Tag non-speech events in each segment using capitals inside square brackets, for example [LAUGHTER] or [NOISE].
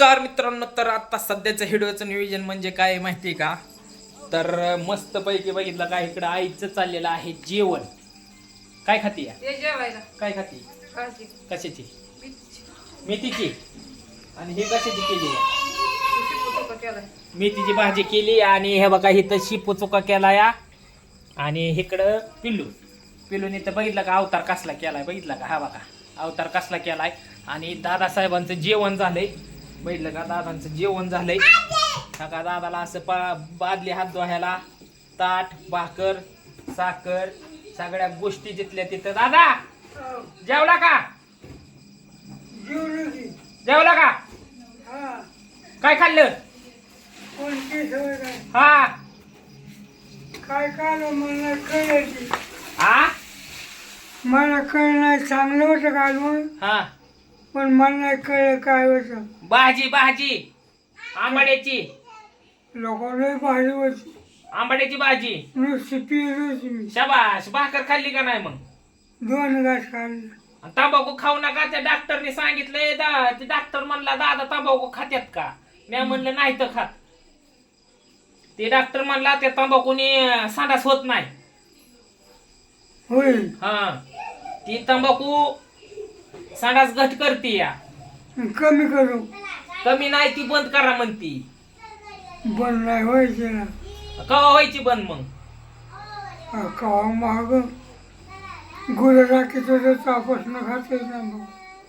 नमस्कार मित्रांनो तर आता सध्याचं व्हिडिओचं नियोजन म्हणजे काय माहिती का? तर मस्त पैकी बघितलं का इकडं आईचं चाललेलं आहे जेवण. काय खाती या? जेवायला. काय खाती? कशाची. मेथीची. आणि हे कशाची केली मेथीची भाजी केली आणि हे बघा इथं शिपू चुका केला या. आणि इकडं पिल्लू. पिल्लूने तर बघितलं का अवतार कसला केलाय? बघितला का? हा बघा. अवतार कसला केलाय? आणि दादासाहेबांचं जेवण झालंय. बघितलं का दादांचं जेवण झालंय. का दादाला असं पा बादली हात धुवायला ताट भाकर साखर सगळ्या गोष्टी जिथल्या तिथं. दादा जेवला का? जेवला का. काय खाल्लं? हा. काय काल मला कळायची हा मला कळ नाही चांगलं होतं घालून हा. पण मला नाही कळलं काय होतं. भाजी भाजी. आंबाड्याची. लोकांना भारी होती. आंबाड्याची भाजी. नुसती मी. शाबाश भाकर खाल्ली का नाही मग? दोन घास खाल्ले. आणि तंबाखू खाऊ नका त्या डॉक्टरने सांगितलंय दा ते डॉक्टर म्हणला दादा तंबाखू खात्यात का? मी म्हणलं नाही तर खात. ते डॉक्टर म्हणला त्या तंबाखूने संडास होत नाही. होय. हा. ती तंबाखू संडास घट करते या. कमी करू. कमी नाही ती बंद करा म्हणती. बंद नाही व्हायचे. ना कवा व्हायची बंद मग? कवा महाग गुरं राखीत होतं तापासनं खाते ना मग.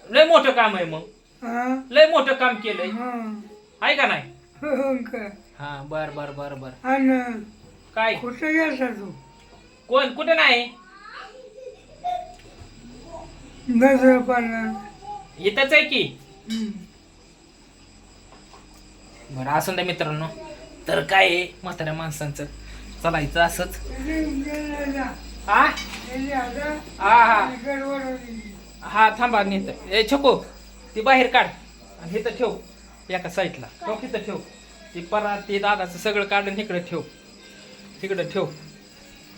लय मोठं काम आहे मग. हा? लय मोठं काम केलंय. हा. आहे का नाही? हो हा बर बर बर बर. आणि काय? कुठे गेलता तू? कोण? कुठे नाही. नजर इथंच आहे की. बरं असून द्या मित्रांनो. तर काय आहे म्हाताऱ्या माणसांचं? चालायचं असंच. हा. हा हा. हा थांबा नेत ए छको ती बाहेर काढ. आणि इथं ठेव एका साईडला ठेव तिथं ठेव. ती परा ते दादाचं सगळं काढून इकडे ठेव. तिकडं ठेव.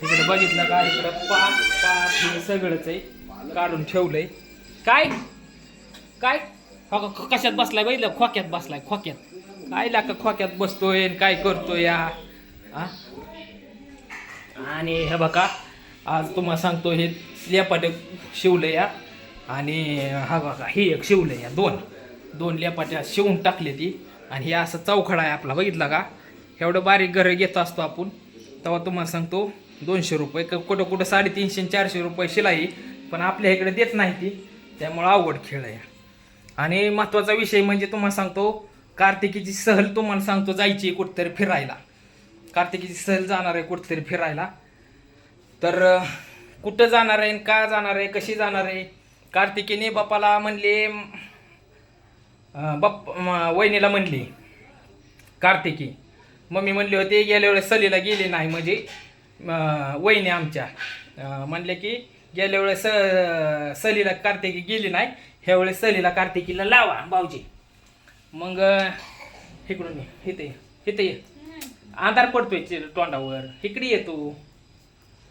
तिकडे बघितलं का इकडं पाच पाच हे सगळंच आहे. काढून ठेवलंय. काय? काय? हो कशात बसलाय बैल खोक्यात बसलाय खोक्यात. काय लाका खोक्यात बसतोय आणि काय करतोय या? हा? आणि हे बघा आज तुम्हाला सांगतो हे लेपाटे शिवलं या. आणि हा बघा हे एक शिवलं या दोन. दोन लेपाट्या शिवून टाकले ती. आणि हे असं चौखडा आहे आपला बघितला का? एवढं बारीक घर घेत असतो आपण. तेव्हा तुम्हाला सांगतो दोनशे रुपये क- कुठं कुठं साडेतीनशे आणि चारशे रुपये शिलाई. पण आपल्या इकडे देत नाही ती. त्यामुळं अवघड खेळ आहे. आणि महत्त्वाचा विषय म्हणजे तुम्हाला सांगतो कार्तिकीची सहल तुम्हाला सांगतो जायची आहे कुठेतरी फिरायला. कार्तिकीची सहल जाणार आहे कुठेतरी फिरायला. तर कुठं जाणार आहे आणि का जाणार आहे कशी जाणार आहे? कार्तिकीने बापाला म्हणले बाप वहिनीला म्हणली कार्तिकी मम्मी म्हणले होते गेल्या वेळेस सलीला गेले नाही म्हणजे वहिनी आमच्या. म्हणले की गेल्या वेळेस सलीला कार्तिकी गेली नाही ह्या वेळेस सलीला कार्तिकीला लावा भाऊजी. मग इकडून ये इथे ये इथे ये. आधार पडतोय तोंडावर. इकडे ये तू.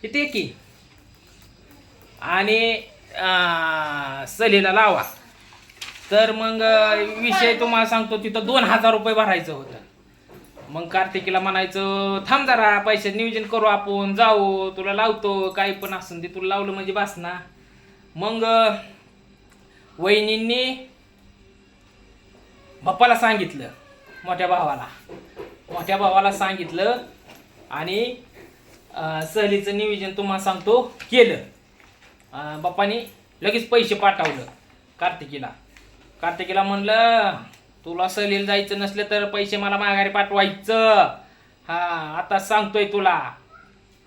इथे ये की. आणि सलीला लावा. तर मग विषय तुम्हाला सांगतो तिथं दोन हजार रुपये भरायचं होतं. मग कार्तिकीला म्हणायचं थांब जरा पैसे नियोजन करू आपण जाऊ तुला लावतो काही पण असून ते तुला लावलं म्हणजे बस ना. मग वहिनींनी बाप्पाला सांगितलं मोठ्या भावाला. मोठ्या भावाला सांगितलं आणि सहलीचं नियोजन तुम्हाला सांगतो केलं. अं, बाप्पानी लगेच पैसे पाठवलं कार्तिकीला. कार्तिकीला म्हणलं तुला सहलीला जायचं नसलं तर पैसे मला माघारी पाठवायचं. हा आता सांगतोय तुला.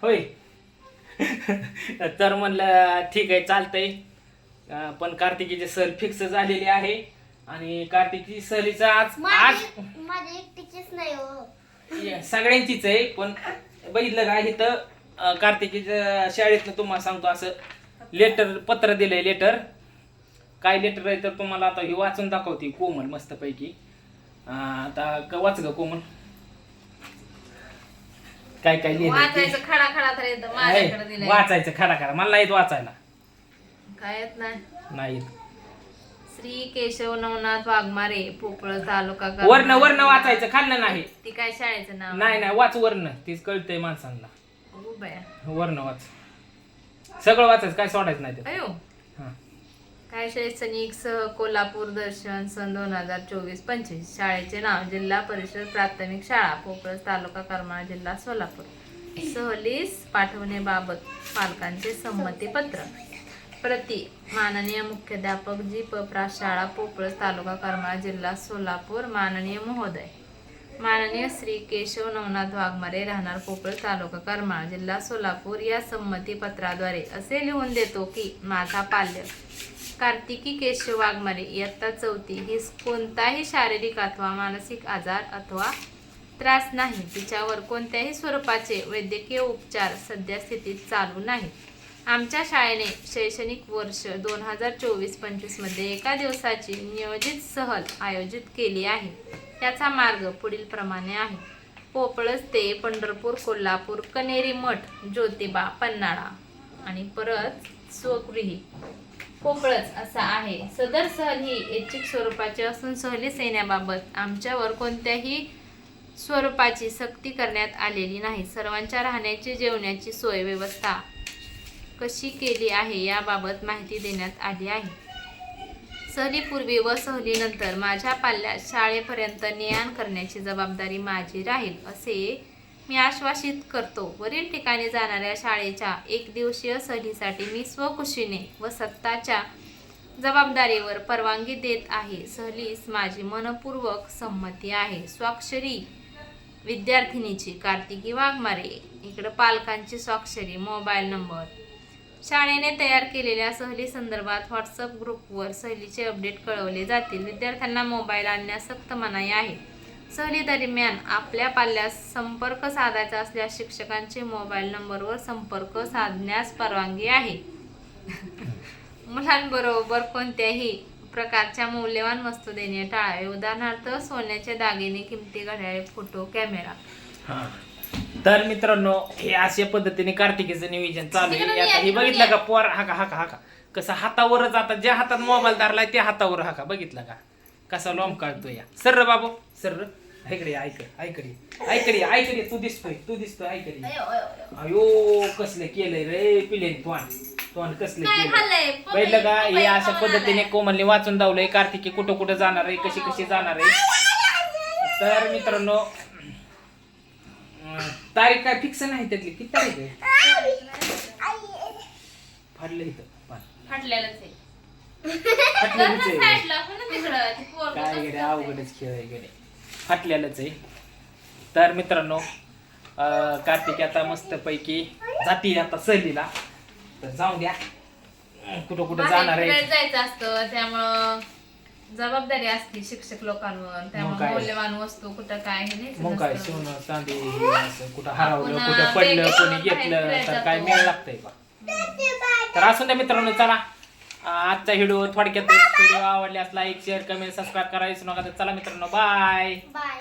होय. [LAUGHS] तर म्हणलं ठीक आहे चालतंय. पण कार्तिकीची सहल फिक्स झालेली आहे आणि कार्तिकीची सहलीचं आज आज एकटीचीच नाही हो. सगळ्यांचीच आहे पण बघितलं का इथं कार्तिकीच्या शाळेतनं तुम्हाला सांगतो असं लेटर पत्र दिलंय लेटर काय लेटर आहे तर तुम्हाला आता हे वाचून दाखवते कोमल मस्तपैकी. आता क- वाच ग कोमल. काय काय लिहिलंय ते. वाचायचं खडा खडा तर येतं आहे, माझ्याकडे दिलंय. वाचायचं खरा खरा मला नाही येत वाचायला. काय येत नाही. श्री केशव नवनाथ वाघमारे पोपळ तालुका वर्ण वर्ण वाचायचं खाल्लं नाही. ती काय शाळेचं नाव? नाही नाही वाच वर्ण. तीच कळतंय माणसांना. वर्ण वाच. सगळं वाचायचं काय सोडायचं नाही ते अयो. हा. काय शैक्षणिक सह कोल्हापूर दर्शन सन दोन हजार चोवीस पंचवीस. शाळेचे नाव जिल्हा परिषद प्राथमिक शाळा पोपळस तालुका करमाळा जिल्हा सोलापूर. सहलीस पाठवण्याबाबत पालकांचे संमतीपत्र प्रति माननीय मुख्याध्यापक जी प प्रा शाळा पोपळस तालुका करमाळा जिल्हा सोलापूर माननीय महोदय. माननीय श्री केशव नवनाथ वाघमारे राहणार पोपळ तालुका करमाळा जिल्हा सोलापूर. या संमतीपत्राद्वारे असे लिहून देतो की माझा पाल्य कार्तिकी केशव वाघमारे इयत्ता चौथी ही कोणताही शारीरिक अथवा मानसिक आजार अथवा त्रास नाही. तिच्यावर कोणत्याही स्वरूपाचे वैद्यकीय उपचार सध्या स्थितीत चालू नाही आमच्या शाळेने शैक्षणिक वर्ष दोन हजार चोवीस पंचवीसमध्ये एका दिवसाची नियोजित सहल आयोजित केली आहे. त्याचा मार्ग पुढील प्रमाणे आहे. पोपळस ते पंढरपूर कोल्हापूर कनेरी मठ ज्योतिबा पन्हाळा आणि परत स्वगृही. पोकळच असा आहे. सदर सहल ही ऐच्छिक स्वरूपाची असून सहलीस येण्याबाबत आमच्यावर कोणत्याही स्वरूपाची सक्ती करण्यात आलेली नाही. सर्वांच्या राहण्याची जेवण्याची सोय व्यवस्था कशी केली आहे याबाबत माहिती देण्यात आली आहे. सहलीपूर्वी व सहलीनंतर माझ्या पाल्यात शाळेपर्यंत नियाण करण्याची जबाबदारी माझी राहील असे मी आश्वासित करतो. वरील ठिकाणी जाणाऱ्या शाळेच्या एक दिवसीय सहलीसाठी मी स्वखुशीने व सत्ताच्या जबाबदारीवर परवानगी देत आहे. सहलीस माझी मनपूर्वक संमती आहे. स्वाक्षरी विद्यार्थिनीची कार्तिकी वाघमारे. इकडं पालकांची स्वाक्षरी. Mobile number. शाळेने तयार केलेल्या सहली संदर्भात व्हॉट्सअप ग्रुपवर सहलीचे अपडेट कळवले जातील. विद्यार्थ्यांना मोबाईल आणण्यास सक्त मनाई आहे. सहली दरम्यान आपल्या पाल्यास संपर्क साधायचा असल्यास शिक्षकांचे मोबाईल नंबरवर संपर्क साधण्यास परवानगी आहे. मुलांबरोबर कोणत्याही प्रकारच्या मौल्यवान वस्तू देणे टाळावे. उदाहरणार्थ सोन्याचे दागिने किमती घड्याळे फोटो कॅमेरा. हा. तर मित्रांनो हे अशा पद्धतीने कार्तिकीचं नियोजन चालू आहे. आता हे बघितलं का? पोर हाका हाका हाका. कसं हातावरच आता ज्या हातात मोबाईल धरलाय त्या हातावर हाका. बघितलं का? कसा लोंब काढतो या. सर रे बाबू सर रे. ऐकडे ऐक ऐकडे. ऐकडे ऐकडे तू दिसतोय तू दिसतोय ऐकडे. अयो कसले केलंय रे पिलेन तोंड. तोंड कसले काय केलंय? खाल्लंय? बघितलं का? हे अशा पद्धतीने. कोमलने वाचून दावलंय. कार्तिकी कुठं कुठं जाणार आहे? कशी कशी जाणार आहे? तर मित्रांनो तारीख काय फिक्स नाही त्यातली? किती तारीख आहे? फाडलं इथं. फाटलेलंच आहे. फाटलेलंच आहे. हो काय. अवघडच खेळ आहे फाटलेलंच आहे. तर मित्रांनो कार्तिकी आता मस्त पैकी जाती आता सहलीला. तर जाऊ द्या. कुठं कुठं जाणार आहे. जायचं असतं त्यामुळं जबाबदारी असते शिक्षक लोकांवर. त्यामुळे काय? मौल्यवान वस्तू कुठं काय हे नाही मग काय. सोनं चांदी हे असं कुठं हरवलं आपण, कुठं पडलं कोणी बाहेर घेतलं फिरायला तर काय जातो. मेळ लागतंय का तर असून द्या मित्रांनो चला. आजचा व्हिडिओ थोडक्यात व्हिडिओ आवडल्यास लाईक शेअर कमेंट सबस्क्राईब करायचं नका. तर चला मित्रांनो बाय बाय